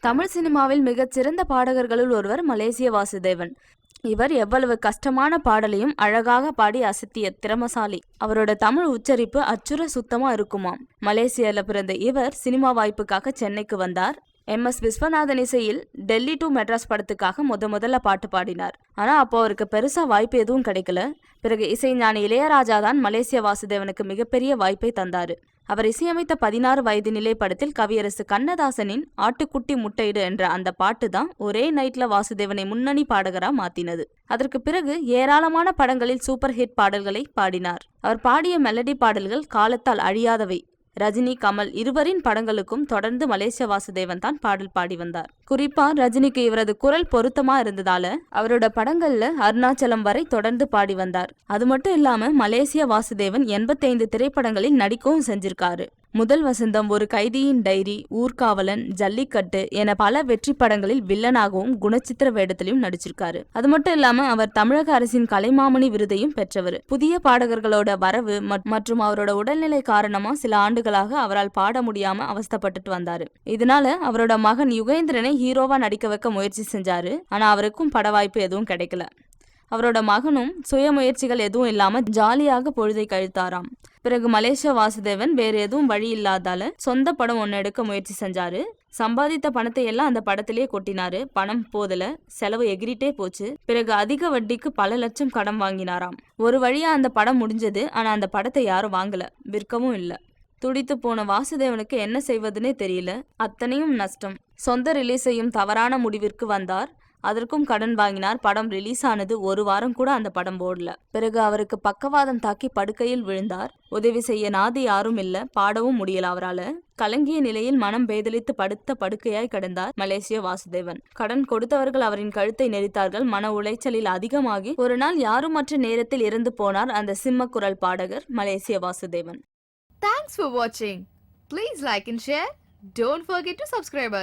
தமிழ் சினிமாவில் மிகச் சிறந்த பாடகர்களுள் ஒருவர் மலேசிய வாசுதேவன். இவர் எவ்வளவு கஷ்டமான பாடலையும் அழகாக பாடி அசத்திய திறமசாலி. அவரோட தமிழ் உச்சரிப்பு அச்சுற சுத்தமா இருக்குமாம். மலேசியால பிறந்த இவர் சினிமா வாய்ப்புக்காக சென்னைக்கு வந்தார். எம் எஸ் விஸ்வநாதன் இசையில் டெல்லி டு மெட்ராஸ் படத்துக்காக முத முதல்ல பாட்டு பாடினார். ஆனா அப்போ அவருக்கு பெருசா வாய்ப்பு எதுவும் கிடைக்கல. பிறகு இசைஞானி இளையராஜா தான் மலேசிய வாசுதேவனுக்கு மிகப்பெரிய வாய்ப்பை தந்தாரு. அவர் இசையமைத்த பதினாறு வயது நிலை படத்தில் கவியரசு கண்ணதாசனின் ஆட்டுக்குட்டி முட்டையிடு என்ற அந்த பாட்டு தான் ஒரே நைட்ல வாசுதேவனை முன்னணி பாடகரா மாத்தினது. அதற்கு பிறகு ஏராளமான படங்களில் சூப்பர் ஹிட் பாடல்களை பாடினார். அவர் பாடிய மெலடி பாடல்கள் காலத்தால் அழியாதவை. ரஜினி கமல் இருவரின் படங்களுக்கும் தொடர்ந்து மலேசிய வாசுதேவன் தான் பாடல் பாடி வந்தார். குறிப்பா ரஜினிக்கு இவரது குரல் பொருத்தமா இருந்ததால அவரோட படங்கள்ல அருணாச்சலம் வரை தொடர்ந்து பாடி வந்தார். அது மட்டும் இல்லாம மலேசிய வாசுதேவன் எண்பத்தைந்து திரைப்படங்களில் நடிக்கவும் செஞ்சிருக்காரு. முதல் வசந்தம் ஒரு கைதியின் டைரி ஊர்காவலன் ஜல்லிக்கட்டு என பல வெற்றி படங்களில் வில்லனாகவும் குணச்சித்திர வேடத்திலையும் நடிச்சிருக்காரு. அது மட்டும் இல்லாம அவர் தமிழக அரசின் கலைமாமணி விருதையும் பெற்றவர். புதிய பாடகர்களோட வரவு மற்றும் அவரோட உடல்நிலை காரணமா சில ஆண்டுகளாக அவரால் பாட முடியாம அவஸ்தைப்பட்டுட்டு வந்தாரு. இதனால அவரோட மகன் யுகேந்திரனை ஹீரோவா நடிக்க வைக்க முயற்சி செஞ்சாரு. ஆனா அவருக்கும் பட வாய்ப்பு எதுவும் கிடைக்கல. அவரோட மகனும் சுயமுயற்சிகள் எதுவும் இல்லாம ஜாலியாக பொழுதை கழித்தாராம். பிறகு மலேசியா வாசுதேவன் வேற எதுவும் வழி இல்லாதால சொந்த படம் ஒன்று எடுக்க முயற்சி செஞ்சாரு. சம்பாதித்த பணத்தை எல்லாம் அந்த படத்திலேயே கொட்டினாரு. பணம் போதல செலவு எகிரிட்டே போச்சு. பிறகு அதிக வட்டிக்கு பல லட்சம் கடன் வாங்கினாராம். ஒரு வழியா அந்த படம் முடிஞ்சது. ஆனா அந்த படத்தை யாரும் வாங்கல. விற்கவும் இல்ல. துடித்து போன வாசுதேவனுக்கு என்ன செய்வதுனே தெரியல. அத்தனையும் நஷ்டம். சொந்த ரிலீஸையும் தவறான முடிவிற்கு வந்தார். அதற்கும் கடன் வாங்கினார். படம் ரிலீஸ் ஆனது ஒரு வாரம் கூட அந்த படம் போடல பிறகு அவருக்கு பக்கவாதம் தாக்கி படுக்கையில் விழுந்தார். உதவி செய்ய நாதி யாரும் இல்ல. பாடவும் முடியல அவரால. கலங்கிய நிலையில் மனம் பேதலித்து படுத்த படுக்கையாய் கிடந்தார் மலேசிய வாசுதேவன். கடன் கொடுத்தவர்கள் அவரின் கழுத்தை நெரித்தார்கள். மன உளைச்சலில் அதிகமாகி ஒரு நாள் யாருமற்ற நேரத்தில் இறந்து போனார் அந்த சிம்ம குரல் பாடகர் மலேசிய வாசுதேவன். தேங்க்ஸ் for வாட்சிங் please like and share don't forget to subscribe.